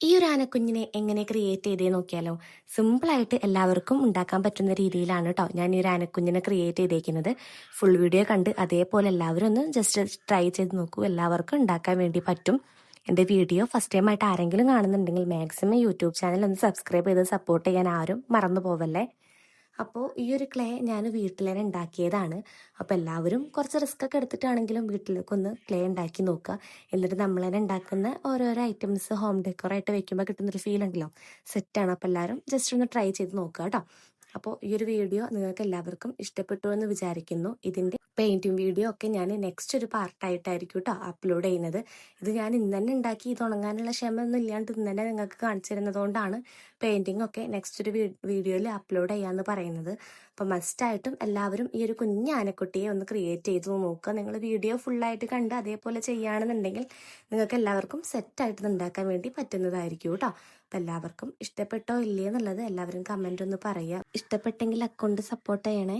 ഈ ഒരു ആനക്കുഞ്ഞിനെ എങ്ങനെ ക്രിയേറ്റ് ചെയ്തേ നോക്കിയാലോ? സിമ്പിളായിട്ട് എല്ലാവർക്കും ഉണ്ടാക്കാൻ പറ്റുന്ന രീതിയിലാണ് കേട്ടോ ഞാൻ ഈ ഒരു ആനക്കുഞ്ഞിനെ ക്രിയേറ്റ് ചെയ്തേക്കുന്നത്. ഫുൾ വീഡിയോ കണ്ട് അതേപോലെ എല്ലാവരും ഒന്ന് ജസ്റ്റ് ട്രൈ ചെയ്ത് നോക്കൂ. എല്ലാവർക്കും ഉണ്ടാക്കാൻ വേണ്ടി പറ്റും. എന്റെ വീഡിയോ ഫസ്റ്റ് ടൈം ആയിട്ട് ആരെങ്കിലും കാണുന്നുണ്ടെങ്കിൽ മാക്സിമം യൂട്യൂബ് ചാനൽ ഒന്ന് സബ്സ്ക്രൈബ് ചെയ്ത് സപ്പോർട്ട് ചെയ്യാൻ ആരും മറന്നു പോവല്ലേ? അപ്പോൾ ഈ ഒരു ക്ലേ ഞാൻ വീട്ടിൽ തന്നെ ഉണ്ടാക്കിയതാണ്. അപ്പോൾ എല്ലാവരും കുറച്ച് റിസ്ക് ഒക്കെ എടുത്തിട്ടാണെങ്കിലും വീട്ടിലേക്ക് ഒന്ന് ക്ലേ ഉണ്ടാക്കി നോക്കുക. എന്നിട്ട് നമ്മൾ തന്നെ ഉണ്ടാക്കുന്ന ഓരോരോ ഐറ്റംസ് ഹോം ഡെക്കോറായിട്ട് വെക്കുമ്പോൾ കിട്ടുന്നൊരു ഫീൽ ഉണ്ടല്ലോ. സെറ്റാണ് അപ്പോൾ എല്ലാവരും ജസ്റ്റ് ഒന്ന് ട്രൈ ചെയ്ത് നോക്കുക കേട്ടോ. അപ്പോൾ ഈ ഒരു വീഡിയോ നിങ്ങൾക്ക് എല്ലാവർക്കും ഇഷ്ടപ്പെട്ടു എന്ന് വിചാരിക്കുന്നു. ഇതിന്റെ പെയിന്റിങ് വീഡിയോ ഒക്കെ ഞാൻ നെക്സ്റ്റ് ഒരു പാർട്ടായിട്ടായിരിക്കും കേട്ടോ അപ്ലോഡ് ചെയ്യുന്നത്. ഇത് ഞാൻ ഇന്ന് തന്നെ ഉണ്ടാക്കി. ഇത് ഉണങ്ങാനുള്ള ക്ഷമയൊന്നും ഇല്ലാണ്ട് ഇന്ന് തന്നെ നിങ്ങൾക്ക് കാണിച്ചു പെയിന്റിങ് ഒക്കെ നെക്സ്റ്റ് ഒരു വീഡിയോയിൽ അപ്ലോഡ് ചെയ്യാമെന്ന് പറയുന്നത്. അപ്പോൾ മസ്റ്റായിട്ടും എല്ലാവരും ഈ ഒരു കുഞ്ഞ് ആനക്കുട്ടിയെ ഒന്ന് ക്രിയേറ്റ് ചെയ്ത് നോക്കുക. നിങ്ങൾ വീഡിയോ ഫുള്ളായിട്ട് കണ്ട് അതേപോലെ ചെയ്യുകയാണെന്നുണ്ടെങ്കിൽ നിങ്ങൾക്ക് എല്ലാവർക്കും സെറ്റായിട്ട് ഉണ്ടാക്കാൻ വേണ്ടി പറ്റുന്നതായിരിക്കും കേട്ടോ അപ്പം എല്ലാവർക്കും ഇഷ്ടപ്പെട്ടോ ഇല്ലേ എന്നുള്ളത് എല്ലാവരും കമന്റ് ഒന്ന് പറയുക. ഇഷ്ടപ്പെട്ടെങ്കിൽ അക്കൗണ്ട് സപ്പോർട്ട് ചെയ്യണേ.